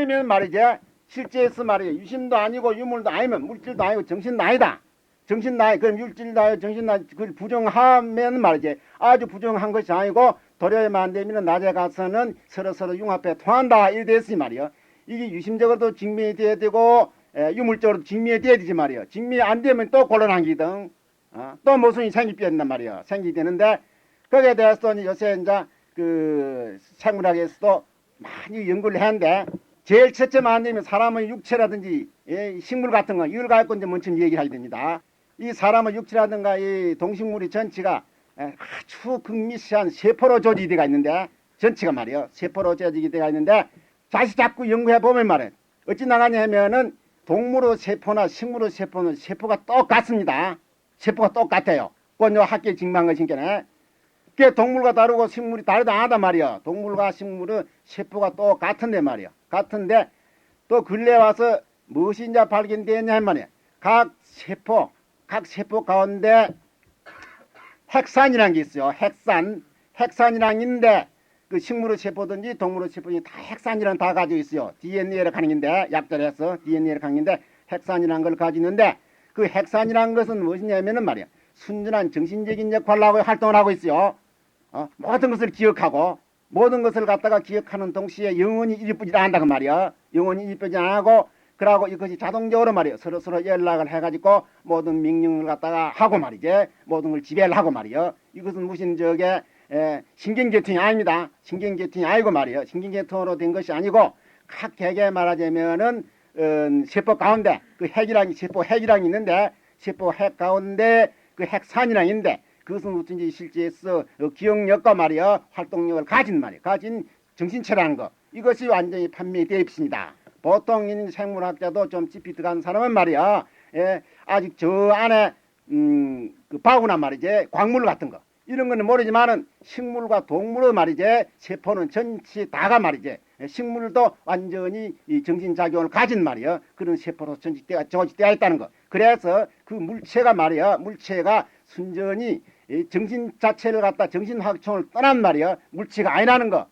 그러면 말이지 실제에서 말이에요. 유심도 아니고 유물도 아니면 물질도 아니고 정신도 아니다. 정신 나이 그럼 물질도 아니고 정신 나이 그걸 부정하면 말이지 아주 부정한 것이 아니고 도려야만 안 되면 낮에 가서는 서로 서로 융합해 통한다 이래 됐으니 말이요. 이게 유심적으로도 증명이 돼야 되고 에, 유물적으로도 증명이 돼야 되지 말이요. 증명이 안 되면 또 곤란하기든 어? 또 모순이 생기게 된단 말이요. 생기게 되는데 거기에 대해서 이제 요새 이제 그 생물학에서도 많이 연구를 했는데 제일 첫째 안 되면 사람의 육체라든지 예, 식물 같은 거 이걸 갖고 이제 먼저 얘기를 하게 됩니다. 이 사람의 육체라든가 이 동식물이 전체가 에, 아주 극미시한 세포로 조직이 가 있는데 전체가 말이요 세포로 조직이 되어 있는데 다시 자꾸 연구해 보면 말이에요 어찌 나가냐 하면은 동물의 세포나 식물의 세포는 세포가 똑같습니다. 세포가 똑같아요. 그건 요 학계 증명한 것이니까 그 동물과 다르고 식물이 다르다 안 하다 말이야. 동물과 식물은 세포가 똑같은데 말이야. 같은데 또 근래 와서 무엇이 이제 발견되었냐 한 말이야. 각 세포, 각 세포 가운데 핵산이라는 게 있어요. 핵산. 핵산이라는 게 있는데 그 식물의 세포든지 동물의 세포든지 다 핵산이라는 다 가지고 있어요. DNA를 가는 건데 약자해서 DNA를 가는 건데 핵산이라는 걸 가지고 있는데 그 핵산이라는 것은 무엇이냐면은 말이야. 순전한 정신적인 역할을 하고 활동을 하고 있어요. 어? 모든 것을 기억하고 모든 것을 갖다가 기억하는 동시에 영원히 잊어버리지 않는다 그 말이야. 영원히 안 하고 그러고 이것이 자동적으로 말이야. 서로 서로 연락을 해가지고 모든 명령을 갖다가 하고 말이지. 모든 걸 지배를 하고 말이야. 이것은 무슨 저게 에, 신경계통이 아닙니다. 신경계통이 아니고 말이에요. 신경계통으로 된 것이 아니고 각 개개 말하자면은 어, 세포 가운데 그 핵이랑 세포 핵이랑 있는데 세포 핵 가운데 그 핵산이랑 있는데 그것은 어쩐지 실제에서 어, 기억력과 말이야 활동력을 가진 말이야. 가진 정신체라는 거. 이것이 완전히 판명되어 있습니다. 보통인 생물학자도 좀 깊이 들어간 사람은 말이야 예, 아직 저 안에 음, 그 바구나 말이지 광물 같은 거. 이런 거는 모르지만은 식물과 동물의 말이지 세포는 전체 다가 말이지 예, 식물도 완전히 이 정신작용을 가진 말이야. 그런 세포로 전직되어 조직되어 있다는 거. 그래서 그 물체가 말이야 물체가 순전히 이 정신 자체를 갖다 정신확충을 떠난 말이야 물체가 아니라는 거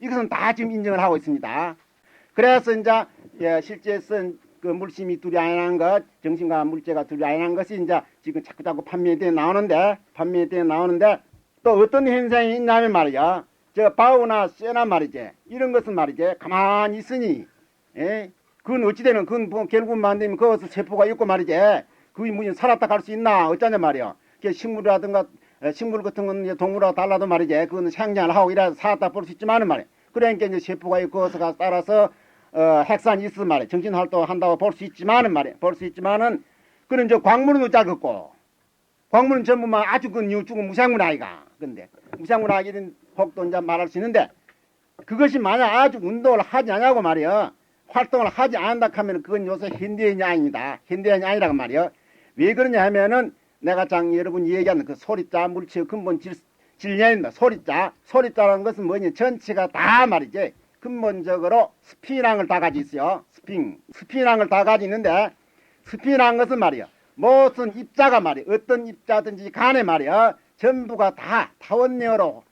이것은 다 지금 인정을 하고 있습니다 그래서 이제 예, 실제 쓴그 물심이 둘이 아니라는 것, 정신과 물체가 둘이 아니라는 것이 이제 지금 자꾸 자꾸 판매되어 나오는데, 판매되어 나오는데, 또 어떤 현상이 있냐면 말이야. 저 바우나 쇠나 말이지. 이런 것은 말이지. 가만히 있으니, 예? 그건 어찌되는, 그건 뭐 결국 만들면 거기서 세포가 있고 말이지. 그게 무슨 살았다 갈 수 있나, 어쩌냐 말이야. 그 식물이라든가, 에, 식물 같은 건 이제 동물하고 달라도 말이지. 그거는 생장을 하고 이래서 살았다 볼 수 있지만은 말이야. 그러니까 이제 세포가 있고 거기서 따라서 어, 핵산이 있어 말이야. 정신 활동 한다고 볼 수 있지만은 말이야. 볼 수 있지만은 그런 저 광물은 어쩌겠고 광물은 전부만 아주 그 뉴죽은 무생물 아이가. 근데 무생물 아이는 혹도 이제 말할 수 있는데 그것이 만약 아주 운동을 하지 않냐고 말이야. 활동을 하지 않는다 하면 그건 요새 현대인이 아닙니다. 현대인이 아니라고 말이야. 왜 그러냐 하면은 내가 장 여러분 얘기하는 그 소리자 물체의 근본 질, 질량입니다. 소리자. 소리자라는 것은 뭐냐. 전체가 다 말이지. 근본적으로 스피랑을 다 가지고 있어요. 스핑. 스피랑을 다 가지고 있는데 스피란 것은 말이야. 무슨 입자가 말이야. 어떤 입자든지 간에 말이야. 전부가 다 타원내어로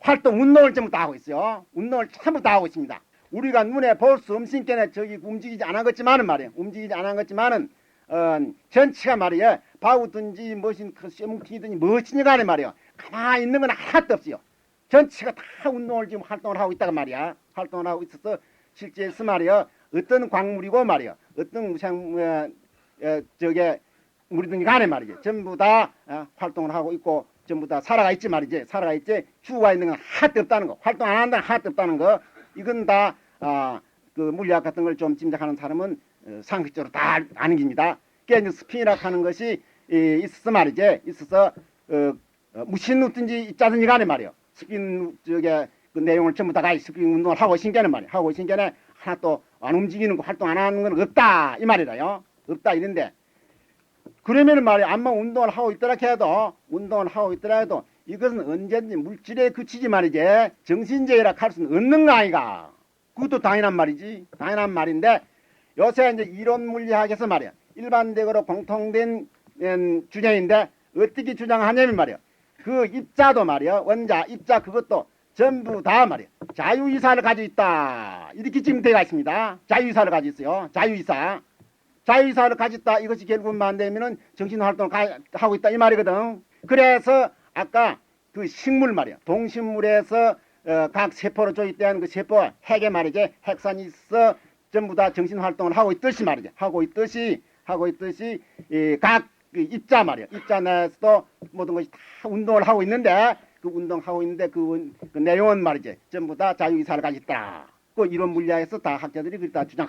활동 운동을 전부 다 하고 있어요. 운동을 전부 다 하고 있습니다. 우리가 눈에 볼 수 없으니까 저기 움직이지 않았겠지만은 말이야. 움직이지 않았겠지만은 어, 전체가 말이야. 바우든지 무슨 그 쇠뭉티든지 무엇이니 간에 말이야. 가만히 있는 건 하나도 없어요. 전체가 다 운동을 지금 활동을 하고 있다가 말이야. 활동을 하고 있어서 실제에서 말이야. 어떤 광물이고 말이야. 어떤 무상 어, 어, 저게 우리들이 간에 말이지. 전부 다 어, 활동을 하고 있고 전부 다 살아가 있지 말이지. 살아가 있지. 주가 있는 건 하나도 없다는 거. 활동 안 한다는 하나도 없다는 거. 이건 다 아, 그 물리학 같은 걸 좀 짐작하는 사람은 어, 상식적으로 다 아는 겁니다. 그게 이제 스피이라 하는 것이 이, 있어서 말이지. 있어서 어, 어, 무신 웃든지 있자든지 간에 말이요. 스핀 저게 그 내용을 전부 다가 스핀 운동을 하고 신기하는 말이야. 하고 신기하네 하나 또 안 움직이는 거 활동 안 하는 건 없다 이 말이라요. 없다 이런데 그러면은 말이야 암만 운동을 하고 있더라 해도 운동을 하고 있더라 해도 이것은 언제든지 물질에 그치지 말이지 정신제라 할 수는 없는 거 아이가 그것도 당연한 말이지 당연한 말인데 요새 이제 이론 물리학에서 말이야 일반적으로 공통된 음, 주장인데 어떻게 주장하냐면 말이야 그 입자도 말이야 원자 입자 그것도 전부 다 말이야 자유의사를 가지고 있다. 이렇게 지금 되어 있습니다. 자유의사를 가지고 있어요. 자유의사. 자유의사를 가지고 있다. 이것이 결국만 안 되면은 정신활동을 가- 하고 있다. 이 말이거든. 그래서 아까 그 식물 말이야 동식물에서 어, 각 세포로 조직된 그 세포 핵에 말이지 핵산이 있어 전부 다 정신활동을 하고 있듯이 말이지 하고 있듯이 하고 있듯이 이각 그 입자 말이야 입자 내에서도 모든 것이 다 운동을 하고 있는데 그 운동하고 있는데 그, 운- 그 내용은 말이지 전부 다 자유의사를 있다. 그 이런 분야에서 다 학자들이 그다 주장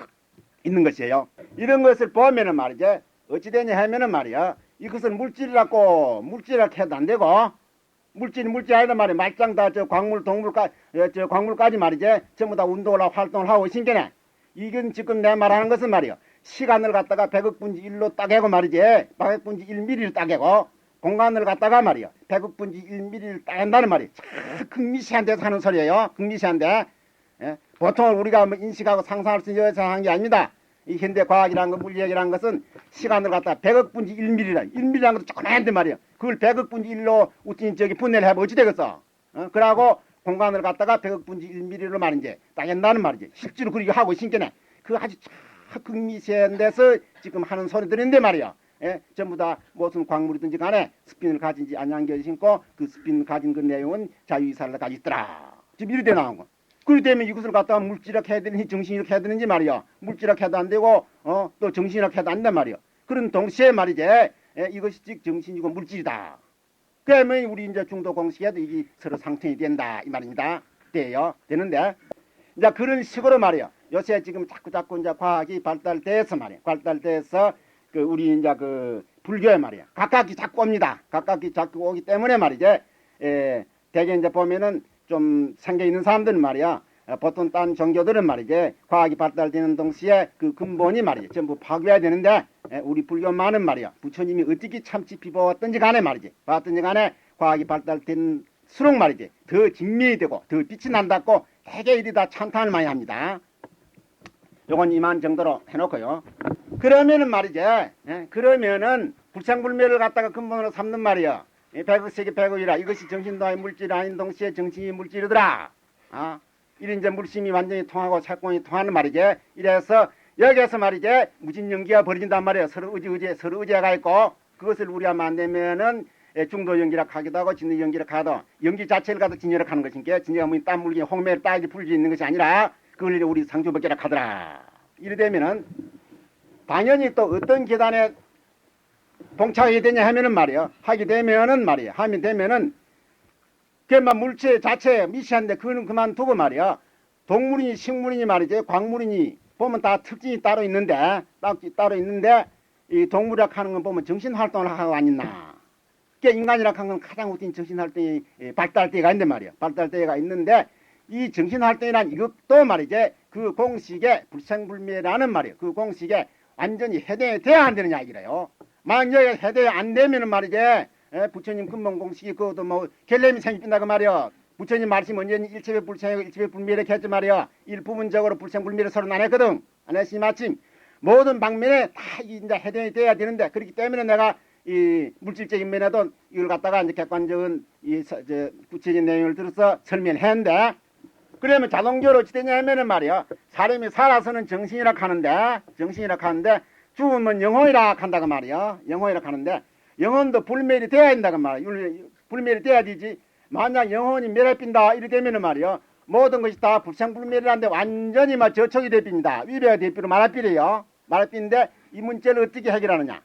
있는 것이에요. 이런 것을 보면은 말이지 어찌 되냐 하면은 말이야. 이것은 물질이라고 물질이라고 해도 안 되고 물질이 물질 아니다 말이야 말짱 다 저 광물 동물까지 저 광물까지 말이지 전부 다 운동을 하고 활동을 하고 있으니까 이건 지금 내 말하는 것은 말이야 시간을 갖다가 백억 분지 1로 따개고 말이지. 백억 분지 1mm를 따개고 공간을 갖다가 말이야 백억 분지 1mm를 따낸다는 말이야 참 극미시한 데서 하는 소리예요. 극미시한 데. 예? 보통 우리가 뭐 인식하고 상상할 수 있는 상황이 아닙니다. 이 현대 과학이라는 것, 물리학이라는 것은 시간을 갖다 백억 분지 1mm라. 1mm라는 것도 조그만데 말이야 그걸 백억 분지 1로 우tin 저기 분해를 어찌 되겠어. 어? 그러고 공간을 갖다가 백억 분지 1mm로 말이지 따낸다는 말이지 실제로 그렇게 하고 있으니까 그 아주 참 극미세한 데서 지금 하는 소리들인데 말이야 예? 전부 다 무슨 광물이든지 간에 스핀을 가진지 안양 것인고 그 스핀 가진 그 내용은 자유이사를 가지고 있더라 지금 이렇게 나온 거 그렇게 되면 이것을 갖다가 물질학 해야 되는지 정신이학 해야 되는지 말이야. 물질학 해도 안 되고 어, 또 정신이학 해도 안 된단 말이야. 그런 동시에 말이지 예, 이것이 즉 정신이고 물질이다. 그러면 우리 이제 중도 공식에도 이게 서로 상충이 된다 이 말입니다. 돼요. 되는데 이제 그런 식으로 말이야. 요새 지금 자꾸 자꾸 이제 과학이 발달돼서 말이야. 발달돼서 그 우리 이제 그 불교에 말이야. 각각이 자꾸 옵니다. 각각이 자꾸 오기 때문에 말이지. 에, 대개 이제 보면은 좀 생겨 있는 사람들은 말이야. 어, 보통 딴 종교들은 말이지 과학이 발달되는 동시에 그 근본이 말이지 전부 파괴해야 되는데 에, 우리 불교만은 말이야. 부처님이 어떻게 참지 비보았던지 간에 말이지. 봤던지 간에 과학이 발달된 수록 말이지. 더 진미이 되고 더 빛이 난다고 이리 다 찬탄을 많이 합니다. 요건 이만 정도로 해놓고요. 그러면은 말이지 예, 그러면은 불창불매를 갖다가 근본으로 삼는 말이야 이 백억세계 백억이라 이것이 정신도 물질 아닌 동시에 정신이 물질이더라. 아 이런 이제 물심이 완전히 통하고 착공이 통하는 말이지. 이래서 여기에서 말이지 무진 연기가 벌어진단 말이에요. 서로 의지 의지 서로 의지가 있고 그것을 우리가 만들면은 예, 중도 연기라 하기도 하고 진도 연기라 하도 연기 자체를 가도 진열을 하는 것이니까 진열가 뭐 땀 물기 홍매를 따지 풀지 있는 것이 아니라 그걸 우리 상주법계라 하더라. 이래 되면은 당연히 또 어떤 계단에 동착하게 되냐 하면은 말이야 하게 되면은 말이야 하면 되면은 그만 물체 자체 미시한데 그거는 그만두고 말이야 동물이니 식물이니 말이지 광물이니 보면 다 특징이 따로 있는데 딱 따로 있는데 이 동물이라 하는 건 보면 정신 활동을 하고 아니나. 그 인간이라 하는 건 가장 우선 정신 활동이 예, 발달 때가 있는데 말이야 발달 때가 있는데 이 정신 활동이란 이것도 말이지 그 공식에 불생불灭라는 말이야 그 공식에 완전히 해대돼야 안 되는 이야기래요. 만약에 해대 안 되면은 말이지 예, 부처님 근본 공식이 그것도 뭐 결례미 생긴다고 말이야 부처님 말씀 언제니 일체의 불생이고 일체의 불멸에 했지 말이야. 일부분적으로 불생 불멸을 서로 안 했거든. 안 했으니 마침 모든 방면에 다 이제 해당이 돼야 되는데 그렇기 때문에 내가 이 물질적인 면에도 이걸 갖다가 이제 객관적인 이 서- 저 구체적인 내용을 들어서 설명했는데 그러면 자동적으로 어찌 되냐 하면은 말이야. 사람이 살아서는 정신이라 하는데 정신이라 하는데 죽으면 영혼이라 한다고 말이야. 영혼이라 하는데 영혼도 불멸이 돼야 된다고 말이야. 율- 불멸이 돼야 되지 만약 영혼이 멸해빈다 이렇게 되면은 말이야 모든 것이 다 불생불멸이라는데 완전히 막 저촉이 되빈다. 위배가 되비로 말할비래요. 말할비인데 이 문제를 어떻게 해결하느냐.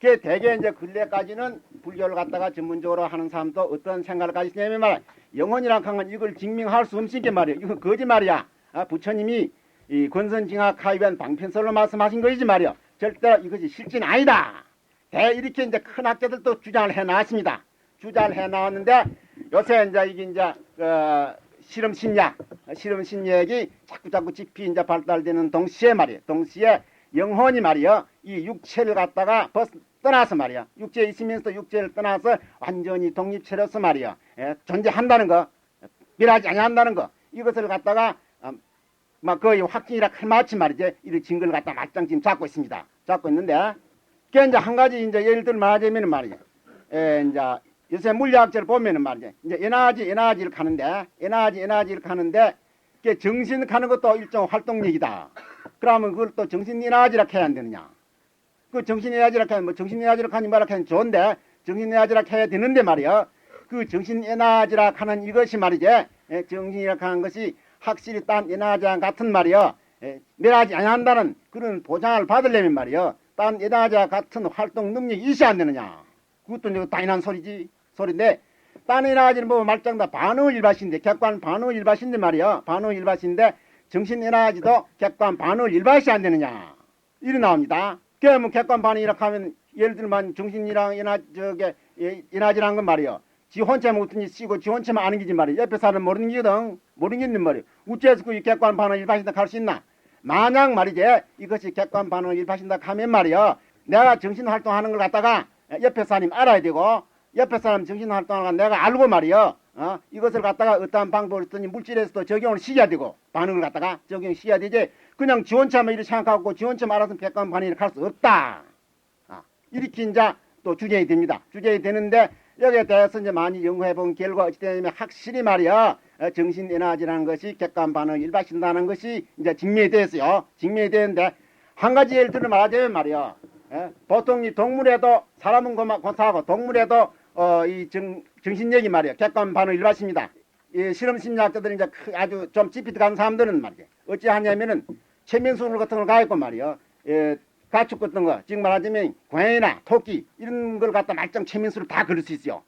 그 대개 이제 근래까지는 불교를 갖다가 전문적으로 하는 사람도 어떤 생각을 가지냐면 말이야 영혼이란 건 이걸 증명할 수 없으니까 말이야 이거 거짓말이야. 아, 부처님이 이 권선징악 하위한 방편설로 말씀하신 것이지 말이야 절대로 이것이 실제는 아니다. 대 이렇게 이제 큰 학자들도 주장을 해 나왔습니다. 주장을 해 나왔는데 요새 이제 이게 이제 어, 실험 심리학 실험 심리학이 자꾸 자꾸 깊이 이제 발달되는 동시에 말이야 동시에 영혼이 말이야 이 육체를 갖다가 벗 떠나서 말이야 육체에 있으면서 육체를 떠나서 완전히 독립체로서 말이야 예, 존재한다는 거 밀하지 아니한다는 거 이것을 갖다가 어, 막 거의 확증이라 할 마치 말이지. 이런 증거를 갖다 맞짱 지금 잡고 있습니다. 잡고 있는데 그 이제 한 가지 이제 예를 들어 말하자면 말이야 에, 이제 요새 물리학자를 보면은 말이죠. 이제 에너지 에너지를 가는데 에너지 에너지를 가는데 이게 정신 가는 것도 일종 활동력이다. 그러면 그걸 또 정신 에너지라 해야 안 되느냐? 그 정신 에너지라 하면 뭐 정신 에너지라 하니 말라 하면 좋은데 정신 에너지라 해야 되는데 말이야. 그 정신 에너지라 하는 이것이 말이지. 예, 정신이라 하는 것이 확실히 딴 에너지와 같은 말이야. 예, 멸하지 아니한다는 그런 보장을 받으려면 말이야. 딴 에너지와 같은 활동 능력이 있어야 안 되느냐? 그것도 이제 당연한 소리지. 소리인데 딴 에너지는 뭐 말짱 다 반응 일밭인데 객관 반응 일밭인데 말이야. 반응 일밭인데 정신 에너지도 객관 반응 일밭이 안 되느냐? 이리 나옵니다. 그러면 객관 반응 이렇게 하면 예를 들면 정신이랑 에너 저게 예, 에너지란 건 말이야. 지 혼자 못든지 쓰고 지 혼자만 아는 게지 말이야. 옆에 사람 모르는 게거든. 모르는 게 있는 말이야. 우째서 그 객관 반응 일밭인다 갈 수 있나? 만약 말이지 이것이 객관 반응 일밭인다 하면 말이야. 내가 정신 활동하는 걸 갖다가 옆에 사람이 알아야 되고 옆에 사람 정신 활동하는 걸 내가 알고 말이야. 어? 이것을 갖다가 어떠한 방법을 쓰니 물질에서도 적용을 시켜야 되고 반응을 갖다가 적용 시켜야 되지. 그냥 지 혼자만 이렇게 생각하고 지 혼자만 알아서 객관 반응을 할 수 없다. 아, 이렇게 이제 또 주제이 됩니다. 주제이 되는데 여기에 대해서 이제 많이 연구해 본 결과 어찌되냐면 확실히 말이야 어, 정신 에너지라는 것이 객관 반응을 일반신다는 것이 이제 증명이 됐어요. 증명이 되는데 한 가지 예를 들어 말하자면 말이야 예, 보통 이 동물에도 사람은 고사하고 동물에도 어, 이 정, 정신력이 말이야 객관 반응 일반십니다. 이 실험 심리학자들이 이제 크- 아주 좀 찌피드 간 사람들은 말이야 어찌하냐면은 최면수술 같은 걸 가했고 말이야 예, 가축 같은 거, 지금 말하자면 고양이나 토끼 이런 걸 갖다 말짱 최면수를 다 그릴 수 있어요.